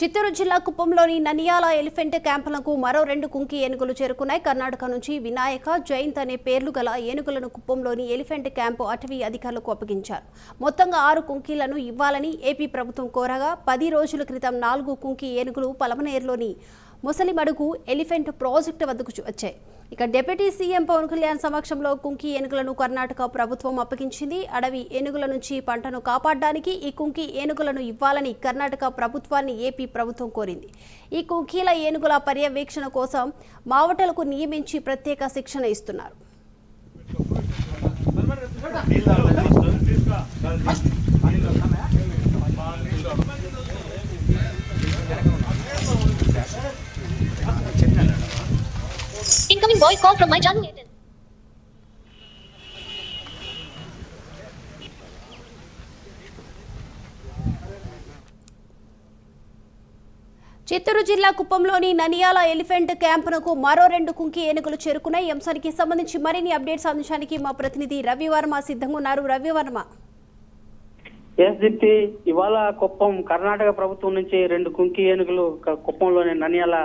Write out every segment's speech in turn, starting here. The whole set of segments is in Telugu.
చిత్తూరు జిల్లా కుప్పంలోని ననియాల ఎలిఫెంట్ క్యాంపులకు మరో రెండు కుంకి ఏనుగులు చేరుకున్నాయి. కర్ణాటక నుంచి వినాయక జయంత్ అనే పేర్లు గల ఏనుగులను కుప్పంలోని ఎలిఫెంట్ క్యాంపు అటవీ అధికారులకు అప్పగించారు. మొత్తంగా ఆరు కుంకీలను ఇవ్వాలని ఏపీ ప్రభుత్వం కోరగా పది రోజుల క్రితం నాలుగు కుంకి ఏనుగులు పలమనేరులోని ముసలిమడుగు ఎలిఫెంట్ ప్రాజెక్టు వద్దకు వచ్చాయి. ఇక డిప్యూటీ సీఎం పవన్ కళ్యాణ్ సమక్షంలో కుంకి ఏనుగులను కర్ణాటక ప్రభుత్వం అప్పగించింది. అడవి ఏనుగుల నుంచి పంటను కాపాడడానికి ఈ కుంకి ఏనుగులను ఇవ్వాలని కర్ణాటక ప్రభుత్వాన్ని ఏపీ ప్రభుత్వం కోరింది. ఈ కుంకీల ఏనుగుల పర్యవేక్షణ కోసం మావటలకు నియమించి ప్రత్యేక శిక్షణ ఇస్తున్నారు. Incoming voice call from my channel. Chittoor జిల్లా కుప్పంలోని ననియాల ఎలిఫెంట్ క్యాంపునకు మరో రెండు కుంకి ఏనుగులు చేరుకున్నాయి. ఈ అంశానికి సంబంధించి మరిన్ని అప్డేట్స్ అందించడానికి మా ప్రతినిధి రవివర్మ సిద్ధంగా ఉన్నారు. రవివర్మ. ఎస్ దీప్తి ఇవాళ కుప్పం కర్ణాటక ప్రభుత్వం నుంచి రెండు కుంకి ఏనుగులు కుప్పంలోని ననియాల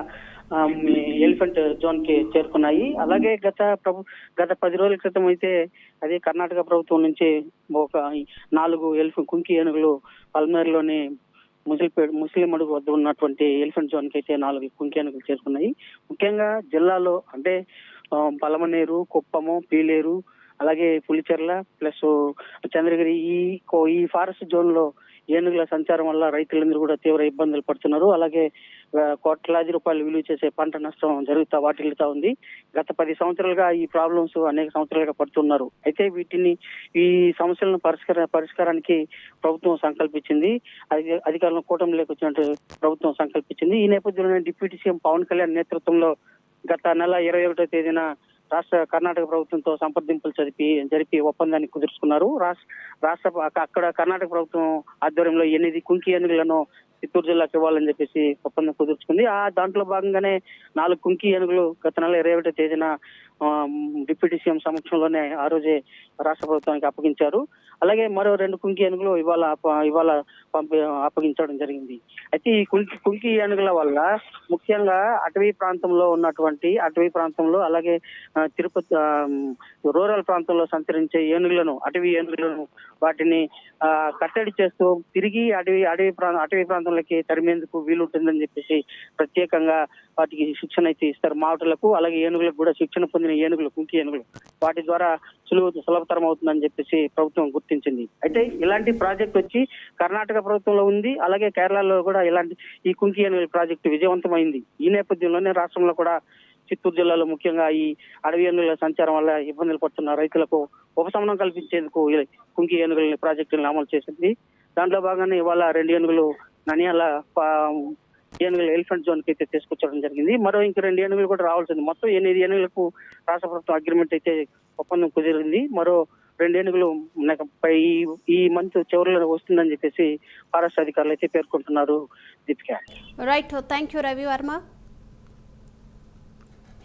ఎలిఫెంట్ జోన్కి చేరుకున్నాయి. అలాగే గత ప్రభు గత పది రోజుల క్రితం అయితే అదే కర్ణాటక ప్రభుత్వం నుంచి ఒక నాలుగు ఎలిఫెంట్ కుంకి ఏనుగులు పల్మేరులోని ముసలిపేట ముస్లిం అడుగు వద్ద ఉన్నటువంటి ఎలిఫెంట్ జోన్కి అయితే నాలుగు కుంకి ఏనుగులు చేరుకున్నాయి. ముఖ్యంగా జిల్లాలో అంటే పలమనేరు కుప్పము పీలేరు అలాగే పులిచెర్ల ప్లస్ చంద్రగిరి ఈ కో- ఈ ఫారెస్ట్ జోన్లో ఏనుగుల సంచారం వల్ల రైతులందరూ కూడా తీవ్ర ఇబ్బందులు పడుతున్నారు. అలాగే కోట్లాది రూపాయలు విలువ చేసే పంట నష్టం జరుగుతా వాటిల్లుతా ఉంది. గత పది సంవత్సరాలుగా ఈ ప్రాబ్లమ్స్ అనేక సంవత్సరాలుగా పడుతున్నారు. అయితే వీటిని ఈ సమస్యలను పరిష్కార పరిష్కారానికి ప్రభుత్వం సంకల్పించింది. అధి- అధికారులను కూటమిలోకి వచ్చినట్టు ప్రభుత్వం సంకల్పించింది. ఈ నేపథ్యంలో డిప్యూటీ సీఎం పవన్ కళ్యాణ్ నేతృత్వంలో గత నెల ఇరవై ఒకటో తేదీన రాష్ట్ర కర్ణాటక ప్రభుత్వంతో సంప్రదింపులు జరిపి జరిపి ఒప్పందాన్ని కుదుర్చుకున్నారు. రాష్ట్ర రాష్ట్ర అక్కడ కర్ణాటక ప్రభుత్వం ఆధ్వర్యంలో ఎనిమిది కుంకి ఏనుగులను చిత్తూరు జిల్లాకి ఇవ్వాలని చెప్పేసి ఒప్పందం కుదుర్చుకుంది. ఆ దాంట్లో భాగంగానే నాలుగు కుంకి ఏనుగులు గత నెల ఇరవై ఒకటో తేదీన డిప్యూటీ సీఎం సమక్షంలోనే ఆ రోజే రాష్ట్ర ప్రభుత్వానికి అప్పగించారు. అలాగే మరో రెండు కుంకి ఏనుగులు ఇవాళ ఇవాళ పంపి అప్పగించడం జరిగింది. అయితే ఈ కుంకి కుంకి ఏనుగుల వల్ల ముఖ్యంగా అటవీ ప్రాంతంలో ఉన్నటువంటి అటవీ ప్రాంతంలో అలాగే తిరుపతి రూరల్ ప్రాంతంలో సంచరించే ఏనుగులను అటవీ ఏనుగులను వాటిని కట్టడి చేస్తూ తిరిగి అటవీ అటవీ ప్రాంత అటవీ ప్రాంతంలోకి తరిమేందుకు వీలుంటుందని చెప్పేసి ప్రత్యేకంగా వాటికి శిక్షణ అయితే ఇస్తారు మావటలకు అలాగే ఏనుగులకు కూడా శిక్షణ పొందిన ఏనుగులు కుంకి ఏనుగులు. వాటి ద్వారా సులువు సులభతరం అవుతుందని చెప్పేసి ప్రభుత్వం గుర్తించింది. అయితే ఇలాంటి ప్రాజెక్ట్ వచ్చి కర్ణాటక ప్రభుత్వంలో ఉంది. అలాగే కేరళలో కూడా ఇలాంటి ఈ కుంకి ఏనుగుల ప్రాజెక్టు విజయవంతమైంది. ఈ నేపథ్యంలోనే రాష్ట్రంలో కూడా చిత్తూరు జిల్లాలో ముఖ్యంగా ఈ అడవి ఏనుగుల సంచారం వల్ల ఇబ్బందులు పడుతున్న రైతులకు ఉపశమనం కల్పించేందుకు కుంకి ఏనుగుల ప్రాజెక్టులను అమలు చేసింది. దాంట్లో భాగంగానే ఇవాళ రెండు ఏనుగులు ననియాల పా- ఏనుగులు ఎలిఫెంట్ జోన్కి అయితే తీసుకొచ్చడం జరిగింది. మరో ఇంక రెండు ఏనుగులు కూడా రావాల్సింది. మొత్తం ఎనిమిది ఏనుగులకు రాష్ట్ర ప్రభుత్వం అగ్రిమెంట్ అయితే ఒప్పందం కుదిరింది. మరో రెండు ఏనుగులు నాకు ఈ- ఈ మంత్ చివరిలో వస్తుందని చెప్పేసి ఫారెస్ట్ అధికారులు అయితే పేర్కొంటున్నారు Deepika. Right thank you Ravi Varma